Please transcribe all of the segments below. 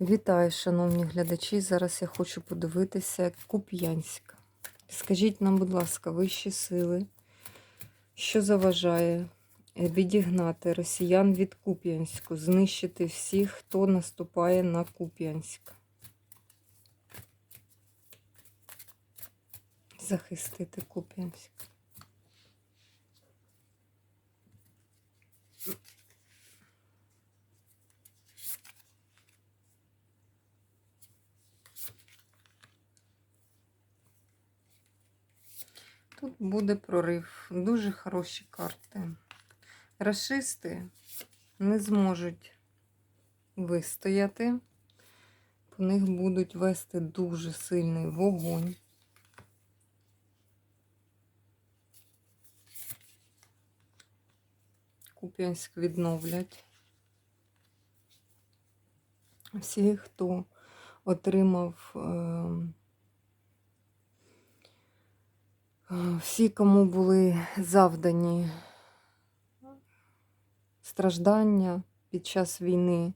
Вітаю, шановні глядачі. Зараз я хочу подивитися Куп'янськ. Скажіть нам, будь ласка, вищі сили, що заважає е, відігнати росіян від Куп'янську, знищити всіх, хто наступає на Куп'янськ. Захистити Куп'янськ. Тут буде прорив. Дуже хороші карти. Рашисти не зможуть вистояти. По них будуть вести дуже сильний вогонь. Куп'янськ відновлять. Всі, хто отримав. Е всі, кому були завдані страждання під час війни,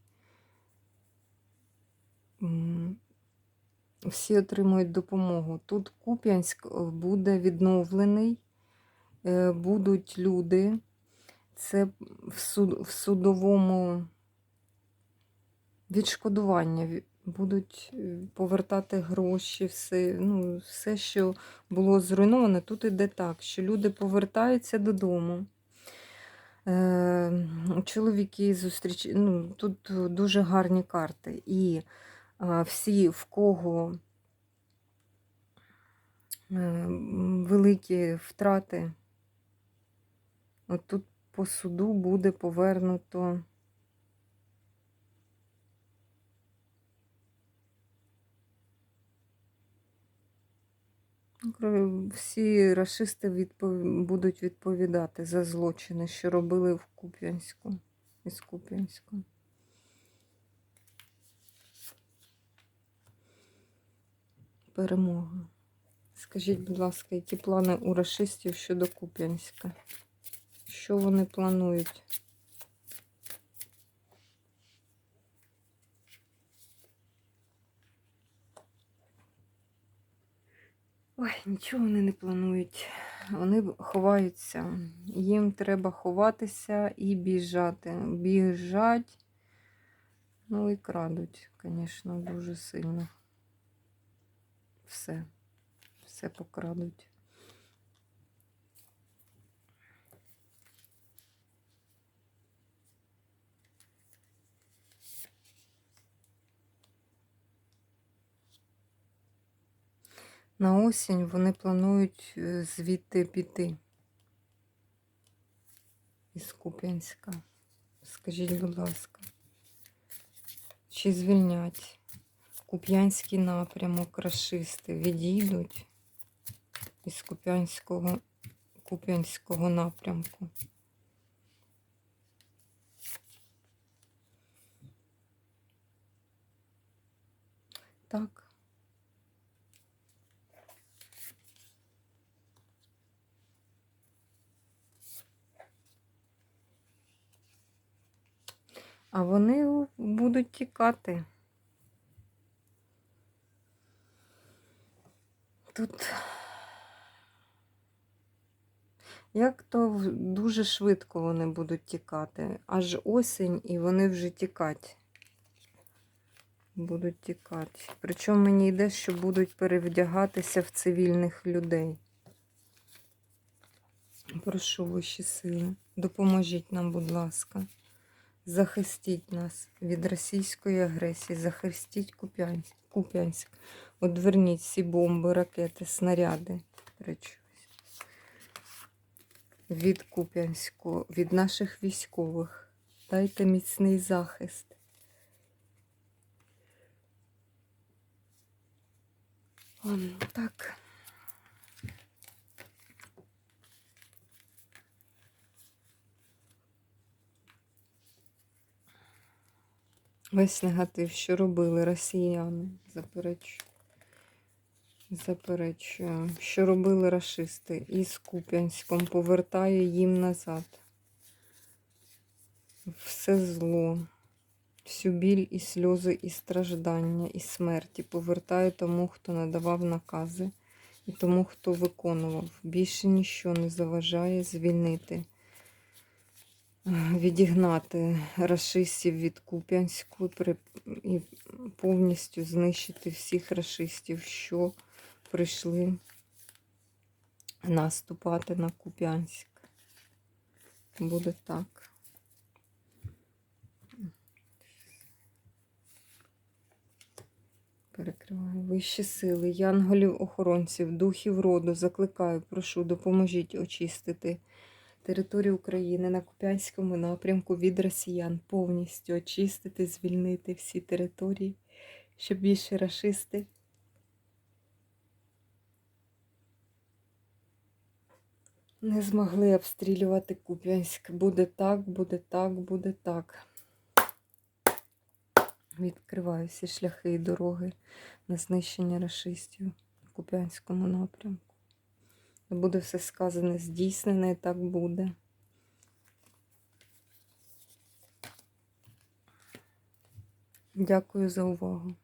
всі отримують допомогу. Тут Куп'янськ е, буде відновлений, е, будуть люди. Це в судовому відшкодування будуть е, повертати гроші, все, ну, все, що було зруйноване, тут іде так, що люди повертаються додому. Е, Чоловіки зустріч... ну, тут дуже гарні карти. І всі, в кого е, великі втрати, от тут по суду буде повернуто. Всі расисти відпов... будуть відповідати за злочини, що робили в Куп'янську із Куп'янську. Перемога. Скажіть, будь ласка, які плани у расистів щодо Куп'янська? Що вони планують? Ой, нічого вони не планують. Вони ховаються. Їм треба ховатися і біжати. Біжать, ну і крадуть, звісно, дуже сильно. Все, все покрадуть. На осінь вони планують е, звідти піти із Куп'янська. Скажіть, будь ласка, чи звільнять Куп'янський напрямок рашисти відійдуть із Куп'янського Куп'янського напрямку? Так. А вони будуть тікати. Тут як то дуже швидко вони будуть тікати. Аж осінь і вони вже тікать. Будуть тікати. Причому мені йде, що будуть перевдягатися в цивільних людей. Прошу вищі сили. Допоможіть нам, будь ласка. Захистіть нас від російської агресії, захистіть Куп'янськ. Куп'янськ. Одверніть всі бомби, ракети, снаряди. Від Куп'янського, від наших військових. Дайте міцний захист. Так. Весь негатив, що робили росіяни, заперечую. Заперечую, що робили расисти із Куп'янськом, повертає їм назад. Все зло, всю біль і сльози, і страждання, і смерті. Повертаю тому, хто надавав накази, і тому, хто виконував. Більше ніщо не заважає звільнити, відігнати рашистів від Куп'янську і повністю знищити всіх рашистів, що прийшли наступати на Куп'янськ. Буде так. Перекриваю. Вищі сили, янголів, охоронців, духів роду, закликаю, прошу, допоможіть очистити територію України на Куп'янському напрямку від росіян, повністю очистити, звільнити всі території, щоб більше рашисти не змогли обстрілювати Куп'янськ. Буде так, буде так, буде так. Відкриваю всі шляхи і дороги на знищення рашистів в Куп'янському напрямку. Буде все сказане, здійснене, і так буде. Дякую за увагу.